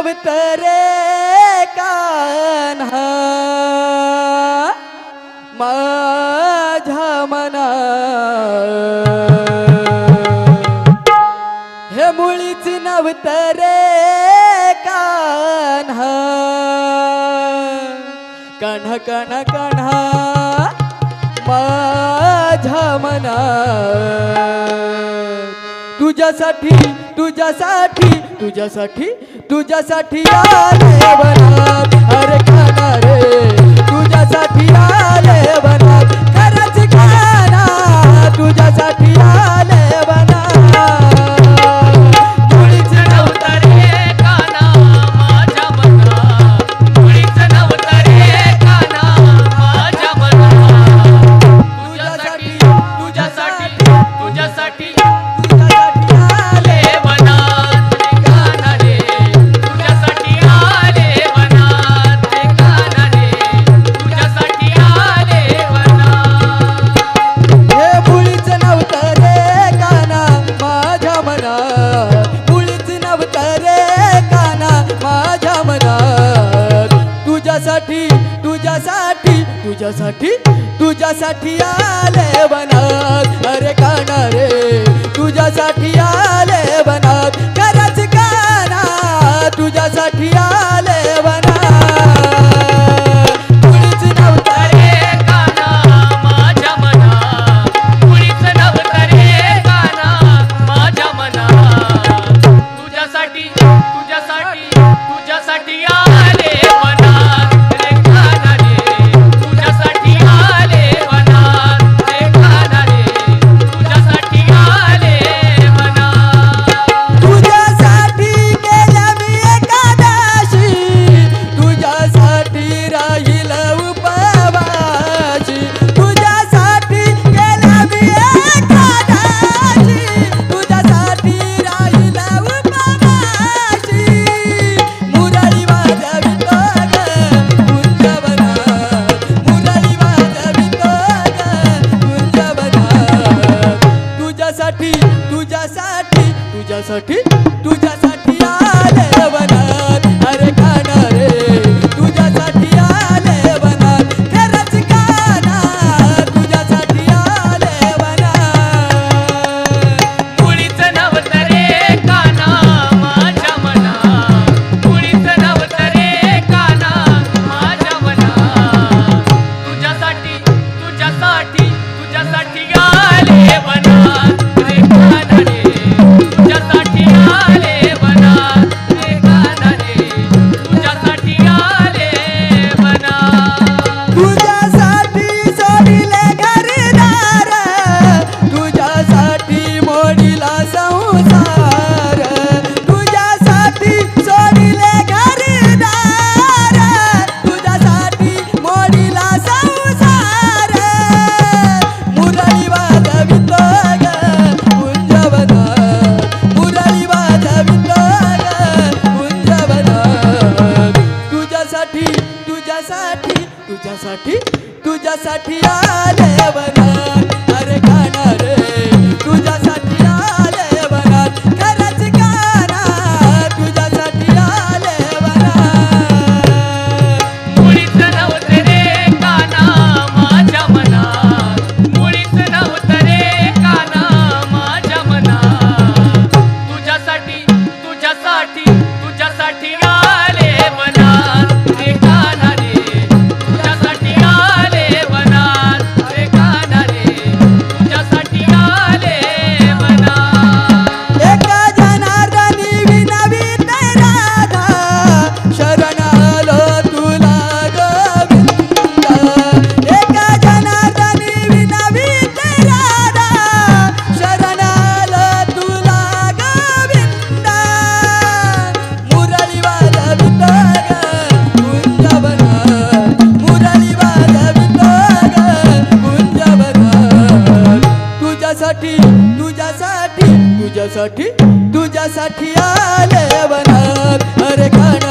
अवतरे कान्हा माझ्या मना हे मुळीच नवतरे कान्हा कण्ह कण कण्हा माझ्या मना तुझ्यासाठी तुझ्यासाठी तुझ्यासाठी तुझ्यासाठी आले वनात अरे खाना रे. तुझ्यासाठी आले वनात खरंच खाना. तुझ्यासाठी आले मना मुळीच नव्हतं रे काना माझ्या मना. तुझ्यासाठी तुझ्यासाठी तुझ्यासाठी तुझ्यासाठी आले সঠিক तुझ्यासाठी तुझ्यासाठी आले बना अरे काय तुझ्यासाठी तुझ्यासाठी आले वनात. अरे खाण